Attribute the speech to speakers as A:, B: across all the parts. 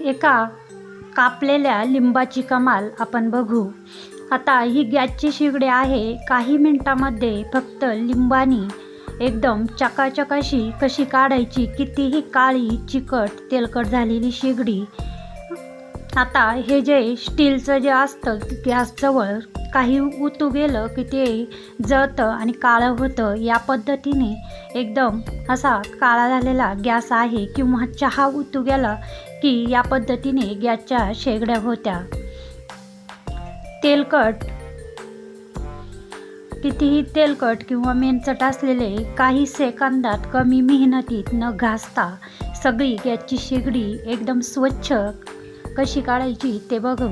A: एका कापलेल्या लिंबाची कमाल आपण बघू. आता ही गॅसची शिगडी आहे. काही मिनटामध्ये फक्त लिंबानी एकदम चकाचकाशी कशी काढायची कितीही काळी चिकट तेलकट झालेली शिगडी आता हे जे स्टीलचं जे असतं गॅसजवळ काही उतू गेलं की ते जळतं आणि काळं होतं या पद्धतीने एकदम असा काळा झालेला गॅस आहे किंवा चहा उतू गेला की या पद्धतीने गॅसच्या शेगड्या होत्या. तेलकट कितीही तेलकट किंवा मेनचट असलेले काही सेकंदात कमी मेहनतीत न घासता सगळी गॅसची शेगडी एकदम स्वच्छ कशी काढायची ते बघू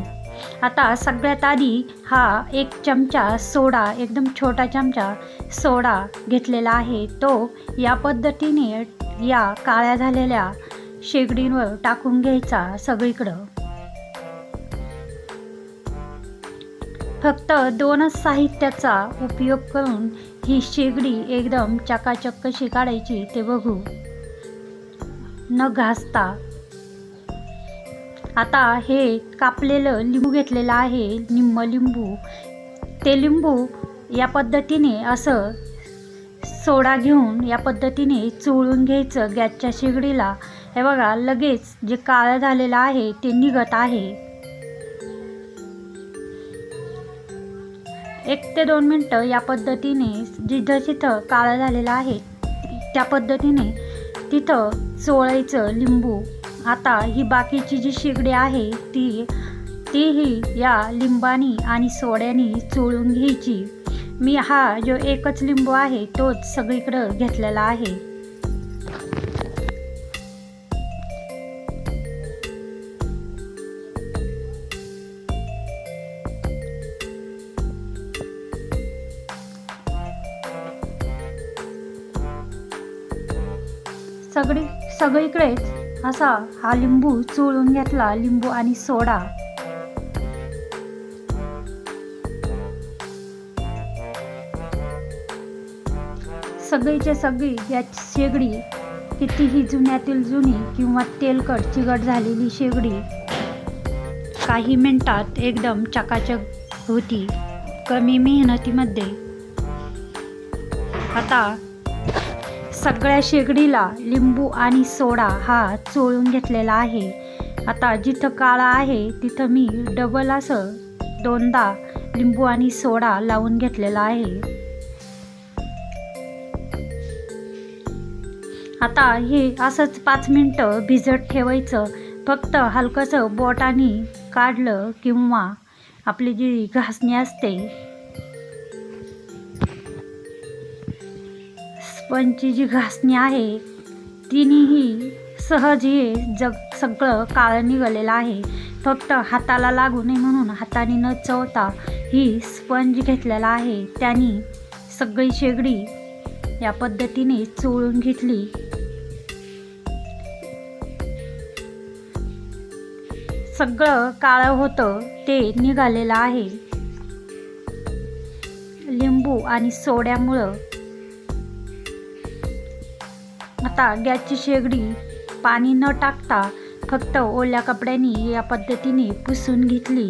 A: आता सगळ्यात आधी हा एक चमचा सोडा एकदम छोटा चमचा सोडा घेतलेला आहे. तो या पद्धतीने या काळ्या झालेल्या शेगडींवर टाकून घ्यायचा सगळीकडं. फक्त दोनच साहित्याचा उपयोग करून ही शेगडी एकदम चकाचक कशी काढायची ते बघू. न घासता आता हे कापलेलं लिंबू घेतलेलं आहे निम्म लिंबू. ते लिंबू या पद्धतीने असं सोडा घेऊन या पद्धतीने चोळून घ्यायचं गॅसच्या शेगडीला. हे बघा लगेच जे काळं झालेलं आहे ते निघत आहे. एक ते दोन मिनटं या पद्धतीने जिथं जिथं काळं झालेलं आहे त्या पद्धतीने तिथं चोळायचं लिंबू. आता ही बाकीची जी शेगडी आहे ती तीही या लिंबानी आणि सोड्यानी चोळून घ्यायची. मी हा जो एकच लिंबू आहे तोच सगळीकडं घेतलेला आहे. सगळी सगळीकडेच असा हा लिंबू चोळून घेतला लिंबू आणि सोडा. सगळीचे सगळी या शेगडी कितीही जुन्यातील जुनी किंवा तेलकट चिकट झालेली शेगडी काही मिनिटात एकदम चकाचक होती. कमी मेहनतीमध्ये. आता सगळ्या शेगडीला लिंबू आणि सोडा हा चोळून घेतलेला आहे. आता जिथं काळा आहे तिथं मी डबल असं दोनदा लिंबू आणि सोडा लावून घेतलेला आहे. आता हे असंच पाच मिनटं भिजत ठेवायचं. फक्त हलकंसं बोटाने काढलं किंवा आपली जी घासणी असते स्पंजची जी घासणी आहे तिनेही सहज हे जग सगळं काळं निघालेलं आहे. फक्त हाताला लागू नये म्हणून हाताने न चवता ही स्पंज घेतलेला आहे. त्यांनी सगळी शेगडी या पद्धतीने चोळून घेतली. सगळं काळं होतं ते निघालेलं आहे. लिंबू आणि सोड्यामुळं आता गॅसची शेगडी पाणी न टाकता फक्त ओल्या कपड्यांनी या पद्धतीने पुसून घेतली.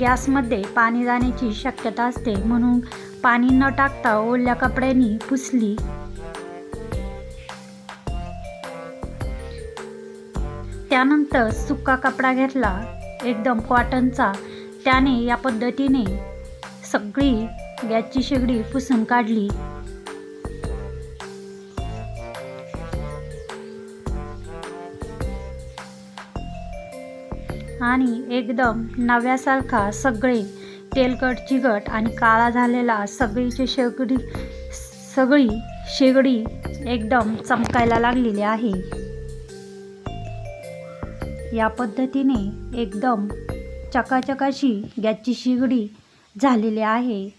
A: गॅसमध्ये पाणी जाण्याची शक्यता असते म्हणून पाणी न टाकता ओल्या कपड्यांनी पुसली. त्यानंतर सुका कपडा घेतला एकदम कॉटनचा. त्याने या पद्धतीने सगळी गॅसची शेगडी पुसून काढली. आणि एकदम नव्यासारखा सगळे तेलकट चिकट आणि काळा झालेला सगळीची शेगडी सगळी शेगडी एकदम चमकायला लागलेली आहे. या पद्धतीने एकदम चकाचकाशी गॅसची शेगडी झालेली आहे.